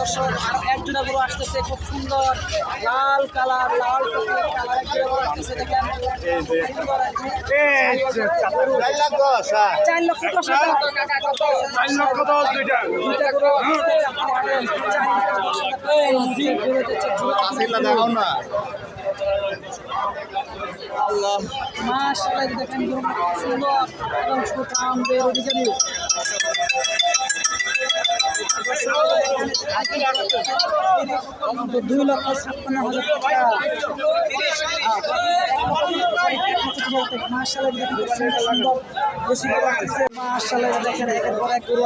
দর্শক আর একজোড়া গরু আসতেছে খুব সুন্দর লাল কালার লাল কালার কালার একজোড়া গরু আসতেছে দেখেন। চার লক্ষ দশ হাজার চার লক্ষ দশ দুইটা। জোড়া না। আল্লাহ। মাশাআল্লাহ দেখেন সুন্দর এবং ছোট আমদের অধিকারী দুই লক্ষ ছাপ্পান্ন হাজার টাকা। খুব সুন্দর। বেশি গরু আসতেছে দেখেন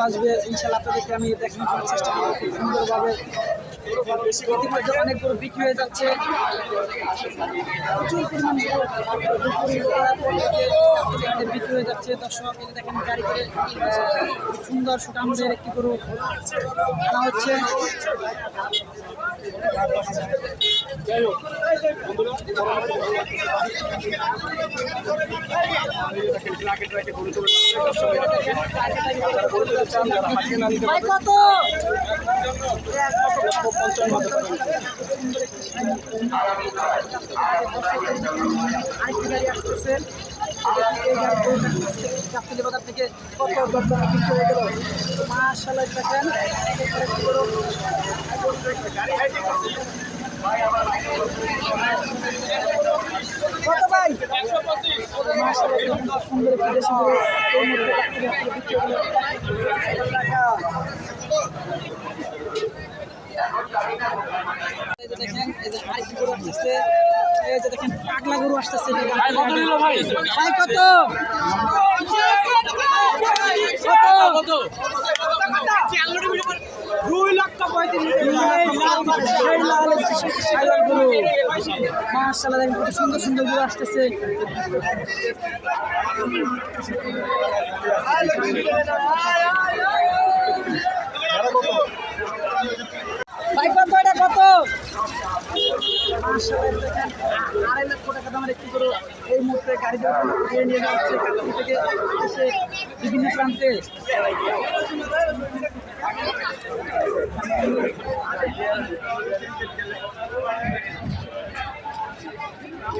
আসবে। ইনশাল্লাহ আপনাদেরকে আমি দেখানোর চেষ্টা করব, খুব সুন্দরভাবে। ইতিমধ্যে বিক্রি হয়ে যাচ্ছে। বিক্রি হয়ে যাচ্ছে। দর্শক দেখেন গাড়ি সুন্দর সুটামদের একটি গরু আনা হচ্ছে। কত? আরেকটি গাড়ি আসতেছে বাজার থেকে কত দরদাম বিক্রি হয়ে গেল মাশাআল্লাহ দেখেন কত সুন্দর দেখেন এই যে আরেকটি গরু আসতেছে এই যে দেখেন পাগলা গরু আসতেছে ভাই কত দুই লক্ষ দেখেন সুন্দর সুন্দর গরু আসতেছে ভাই, কত এটা, কত? আড়াই লক্ষ টাকা দামের একটি এই মুহূর্তে উঠিয়ে নিয়ে যাচ্ছে কাকুরি থেকে এসে বিভিন্ন প্রান্তে মাশাআল্লাহ দর্শক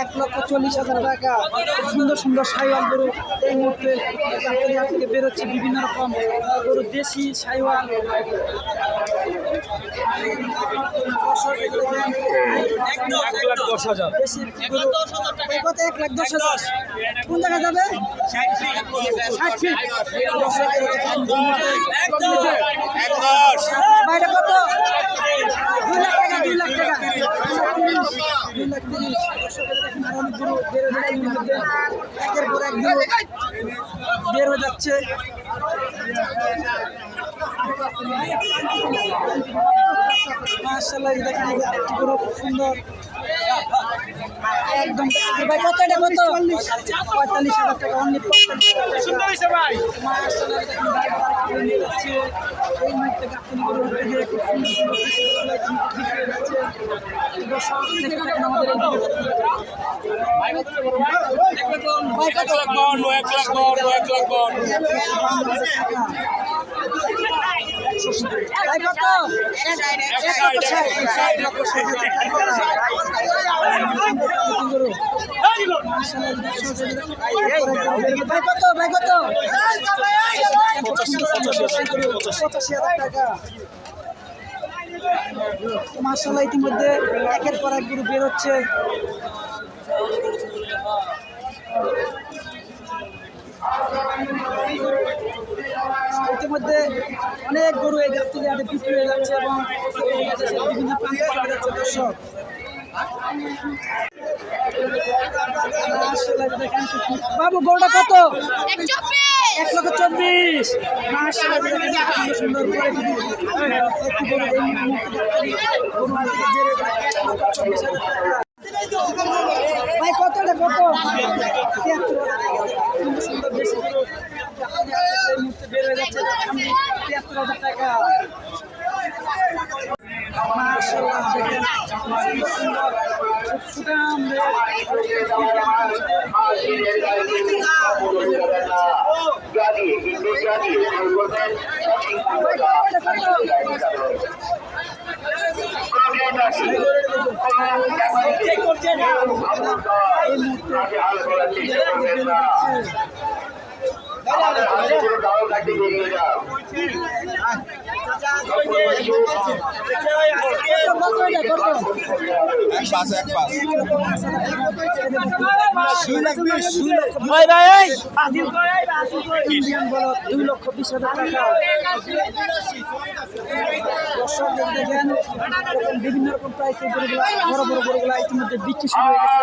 এক লক্ষ চল্লিশ হাজার টাকা। সুন্দর সুন্দর সাইওয়াল গরু এই বেরোচ্ছে বিভিন্ন রকম। দেশি সাইওয়াল। এক লাখ দশ হাজার দেশি গরু এই কত এক লাখ দশ হাজার কোন জায়গায় যাবে ষাট ফিট দর্শক, এই দেখেন, এক দশ বাইরে কত দুই লাখ টাকা দুই লাখ টাকা দুই লাখ তিরিশ দর্শকের দেখেন আর অনেক গরু বের হয়ে যাচ্ছে এর মধ্যে। একের পর এক বের হয়ে যাচ্ছে মাশাআল্লাহ এই যে আরেকটি গরু খুব সুন্দর। একদম ভাই কত এটা কত? পঁয়তাল্লিশ হাজার টাকা অনলি ভাই। মাশাআল্লাহ যাচ্ছে। এই গরু খুব সুন্দর সুন্দর হয়ে এক লাখ বাউন্ন এক লাখ বাউন্ন এক লাখ বাউন্ন কত মার্শাল্লাহ ইতিমধ্যে একের পর এক গরু বের হচ্ছে ইতিমধ্যে অনেক গরু এই গাছটি হাটে বিক্রি হয়ে যাচ্ছে এবং বিভিন্ন প্রান্তে চলে যাচ্ছে দর্শক। বাবু গরুটা কত? এক লক্ষ চব্বিশ। সুন্দর করে দিদি। একটি গরু এই মুহূর্তে গরু হাট থেকে বের হয়ে গেল। এক লক্ষ চব্বিশ হাজার টাকা ভাই কতটা কত তিয়াত্তর সুন্দর সুন্দর বেশি গরু আপনি এই মুহূর্তে বের যাচ্ছে তিয়াত্তর হাজার টাকা মাশাআল্লাহ দেখেন সুন্দর দুই লক্ষ বিভিন্ন রকম প্রাইসে গরুগুলা বড় বড় গরুগুলা ইতিমধ্যে বিক্রি শুরু হয়ে গেছে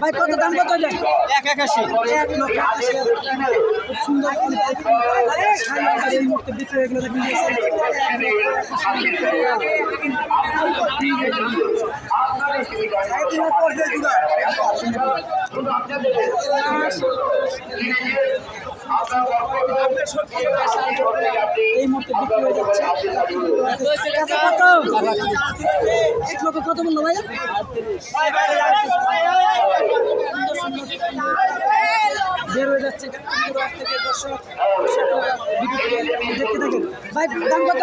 ভাই কত দাম কত এক একাশি। এক লক্ষ আশি খুব সুন্দর করে এই মুহূর্তে বিক্রি হয়ে গেল দেখেন এই মুহূর্তে বিক্রি হয়ে যাচ্ছে। কত? এক লক্ষ কত মূল্য ভাই বের হয়ে যাচ্ছে দেখতে থাকেন। ভাই দাম কত?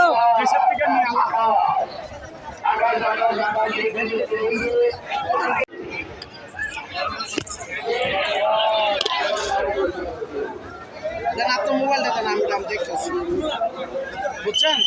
দাম দেখতেছি বুঝছেন